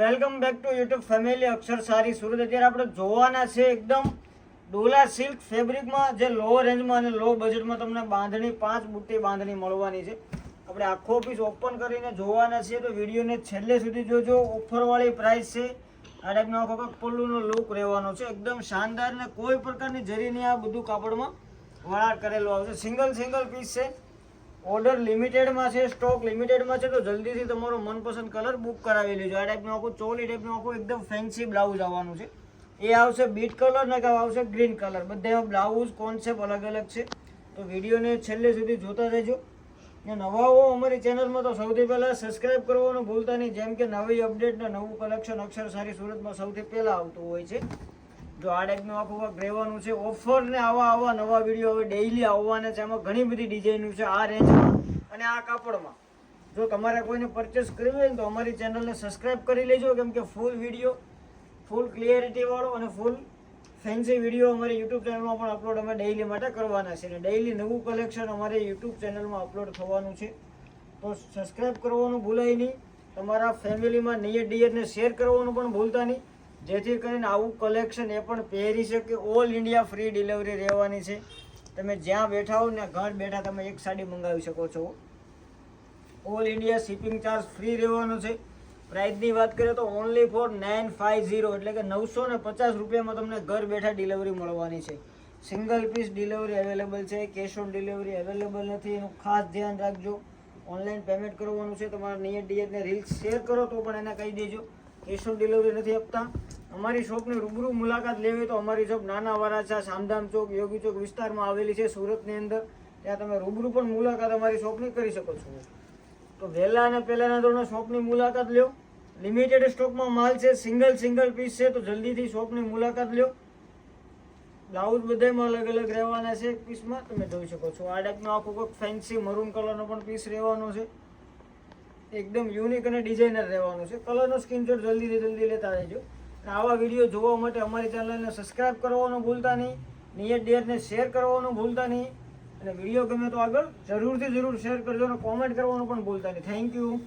Welcome back to YouTube family Akshar સારી સુરત. અત્યારે આપણે જોવાના છે એકદમ ડોલા સિલ્ક ફેબ્રિકમાં, જે લો રેન્જમાં અને લો બજેટમાં તમને બાંધણી, પાંચ બુટ્ટી બાંધણી મળવાની છે. આપણે આખો પીસ ઓપન કરીને જોવાના છીએ, તો વિડીયોને છેલ્લે સુધી જોજો. ઓફરવાળી પ્રાઇસ છે. આ ટાઈપનો આખો પલ્લુનો લુક રહેવાનો છે. એકદમ શાનદાર ને કોઈ પ્રકારની જરી નહીં, આ બધું કાપડમાં વળાટ કરેલો આવશે. સિંગલ સિંગલ પીસ છે. ઓર્ડર લિમિટેડમાં છે, સ્ટોક લિમિટેડમાં છે, તો જલ્દીથી તમારો મનપસંદ કલર બુક કરાવી લેજો. આ ટાઈપનું આખું ચોલી ટાઈપનું આખું એકદમ ફેન્સી બ્લાઉઝ આવવાનું છે. એ આવશે બીટ કલર ને આવશે ગ્રીન કલર બધા બ્લાઉઝ કોન્સેપ્ટ અલગ અલગ છે. તો વિડીયોને છેલ્લે સુધી જોતા રહેજો. ને નવા હો અમારી ચેનલમાં તો સૌથી પહેલાં સબસ્ક્રાઇબ કરવાનું ભૂલતા નહીં. જેમ કે નવી અપડેટ ને નવું કલેક્શન અક્ષર સારી સુરતમાં સૌથી પહેલાં આવતું હોય છે. જો આ ટાઈપનું આખું રહેવાનું છે ઓફર ને આવા આવા નવા વીડિયો હવે ડેઈલી આવવાના છે એમાં ઘણી બધી ડિઝાઇનો છે આ રેન્જમાં અને આ કાપડમાં. જો તમારે કોઈને પરચેસ કરવી હોય ને તો અમારી ચેનલને સબસ્ક્રાઇબ કરી લેજો, કેમ કે ફૂલ વીડિયો ફૂલ ક્લિયરિટીવાળો અને ફૂલ ફેન્સી વીડિયો અમારી યુટ્યુબ ચેનલમાં પણ અપલોડ અમે ડેઈલી માટે કરવાના છે. અને ડેઈલી નવું કલેક્શન અમારે યુટ્યુબ ચેનલમાં અપલોડ થવાનું છે. તો સબસ્ક્રાઇબ કરવાનું ભૂલાય નહીં. તમારા ફેમિલીમાં નિયર ડિયરને શેર કરવાનું પણ ભૂલતા નહીં. જેથી કરીને આવું કલેક્શન એ પણ પહેરી શકે. ઓલ ઇન્ડિયા ફ્રી ડિલિવરી રહેવાની છે. તમે જ્યાં બેઠા હો ને ઘર બેઠા તમે એક સાડી મંગાવી શકો છો. All India shipping charge free રહેવાનો છે. પ્રાઇસની વાત કરીએ તો only four nine five zero એટલે કે નવસો ને પચાસ રૂપિયામાં તમને ઘર બેઠા ડિલિવરી મળવાની છે. સિંગલ પીસ ડિલિવરી અવેલેબલ છે. કેશ ઓન ડિલિવરી અવેલેબલ નથી. એનું ખાસ ધ્યાન રાખજો. ઓનલાઈન પેમેન્ટ કરવાનું છે. તમારા નિયર ડિયતને રીલ્સ શેર કરો તો પણ એને કહી દેજો. કેશ ઓન ડિલિવરી નથી આપતા. અમારી શોપની રૂબરૂ મુલાકાત લેવી તો અમારી શોપ નાના વરાછા સામધામ ચોક, યોગી ચોક વિસ્તારમાં આવેલી છે, સુરતની અંદર. ત્યાં તમે રૂબરૂ પણ મુલાકાત અમારી શોપની કરી શકો છો. તો વહેલા અને પહેલાના ધોરણે શોપની મુલાકાત લ્યો. લિમિટેડ સ્ટોકમાં માલ છે સિંગલ સિંગલ પીસ છે, તો જલ્દીથી શોપની મુલાકાત લ્યો. બ્લાઉઝ બધામાં અલગ અલગ રહેવાના છે પીસમાં તમે જોઈ શકો છો. આ ટાઈપનો આખો કોઈક ફેન્સી મરૂન કલરનો પણ પીસ રહેવાનો છે. એકદમ યુનિક અને ડિઝાઇનર રહેવાનું છે. કલરનો સ્ક્રીનશોટ જલ્દીથી જલ્દી લેતા રહેજો. અને આવા વીડિયો જોવા માટે અમારી ચેનલને સબસ્ક્રાઇબ કરવાનું ભૂલતા નહીં. નિયર ડેરને શેર કરવાનું ભૂલતા નહીં. અને વીડિયો ગમે તો આગળ જરૂરથી જરૂર શેર કરજો અને કોમેન્ટ કરવાનું પણ ભૂલતા નહીં. Thank you